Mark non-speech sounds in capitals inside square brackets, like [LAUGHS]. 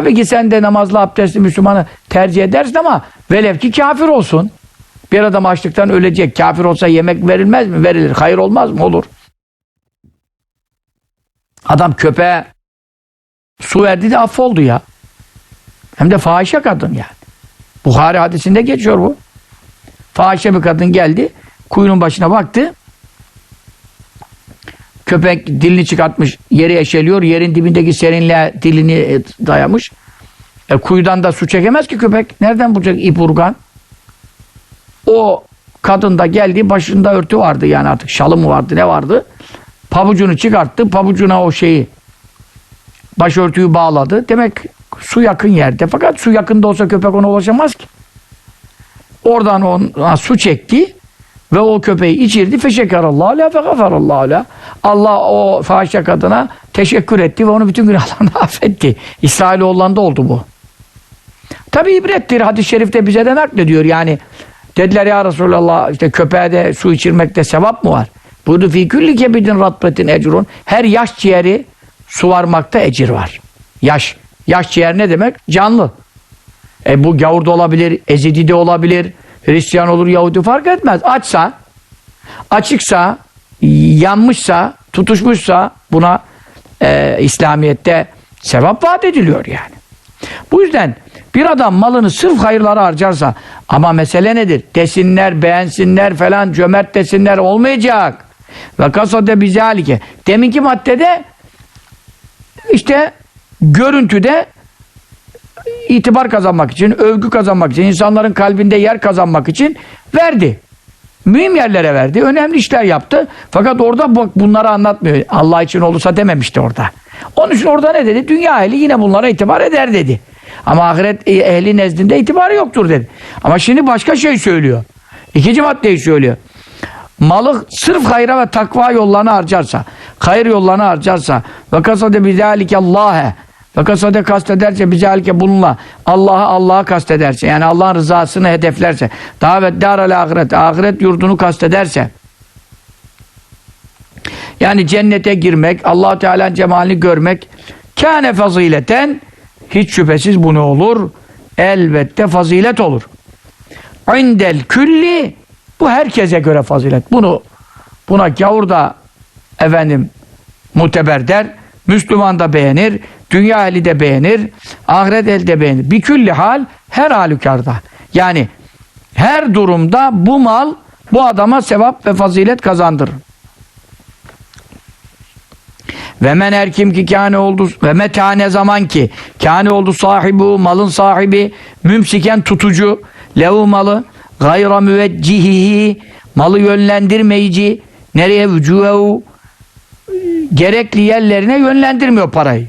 Tabii ki sen de namazlı abdestli Müslümanı tercih edersin ama velev ki kafir olsun. Bir adam açlıktan ölecek. Kafir olsa yemek verilmez mi? Verilir. Hayır olmaz mı? Olur. Adam köpeğe su verdi de affoldu ya. Hem de fahişe kadın yani. Buhari hadisinde geçiyor bu. Fahişe bir kadın geldi. Kuyunun başına baktı. Köpek dilini çıkartmış. Yeri eşeliyor. Yerin dibindeki serinliğe dilini e, dayamış. E, kuyudan da su çekemez ki köpek. Nereden bulacak ip urgan? O kadın da geldi. Başında örtü vardı yani artık. Şalı mı vardı ne vardı? Pabucunu çıkarttı. Pabucuna o şeyi başörtüyü bağladı. Demek su yakın yerde. Fakat su yakında olsa köpek ona ulaşamaz ki. Oradan ona su çekti ve o köpeği içirdi. Feşekerallahu la fegaferallahu la. Allah o fahişe kadına teşekkür etti ve onu bütün günahlarını [LAUGHS] affetti. İsrailoğullarında oldu bu. Tabi ibrettir. Hadis-i şerifte bize de naklediyor. Yani dediler ya Resulallah işte köpeğe de su içirmekte sevap mı var? Buyurdu fi külli kebidin ratbetin ecrun. Her yaş ciğeri suvarmakta ecir var. Yaş. Yaş ciğer ne demek? Canlı. E bu gavur da olabilir, ezidi de olabilir, Hristiyan olur, Yahudi fark etmez. Açsa, açıksa, yanmışsa, tutuşmuşsa buna e, İslamiyet'te sevap vaat ediliyor yani. Bu yüzden bir adam malını sırf hayırlara harcarsa ama mesele nedir? Desinler, beğensinler falan, cömert desinler olmayacak. Ve kasade bizalike. Deminki maddede işte görüntüde itibar kazanmak için, övgü kazanmak için, insanların kalbinde yer kazanmak için verdi. Mühim yerlere verdi. Önemli işler yaptı. Fakat orada bak bunları anlatmıyor. Allah için olursa dememişti orada. Onun için orada ne dedi? Dünya ehli yine bunlara itibar eder dedi. Ama ahiret ehli nezdinde itibarı yoktur dedi. Ama şimdi başka şey söylüyor. İkinci maddeyi söylüyor. Malı sırf hayra ve takva yollarına harcarsa, hayır yollarına harcarsa ve kasade bizalike Allah'e ve kasade kastederse bizalike bununla Allah'a Allah'a kastederse yani Allah'ın rızasını hedeflerse davet daral ahiret ahiret yurdunu kastederse yani cennete girmek, allah Teala'nın cemalini görmek kâne fazileten hiç şüphesiz bu ne olur? Elbette fazilet olur. İndel külli bu herkese göre fazilet. Bunu buna gavur da efendim muteber der. Müslüman da beğenir. Dünya eli de beğenir. Ahiret el de beğenir. Bir külli hal her halükarda. Yani her durumda bu mal bu adama sevap ve fazilet kazandırır. Ve men her kim ki kâne oldu ve meta ne zaman ki kâne oldu sahibi malın sahibi mümsiken tutucu lehu malı gayra müveccihihi malı yönlendirmeyici nereye vücuhehu gerekli yerlerine yönlendirmiyor parayı.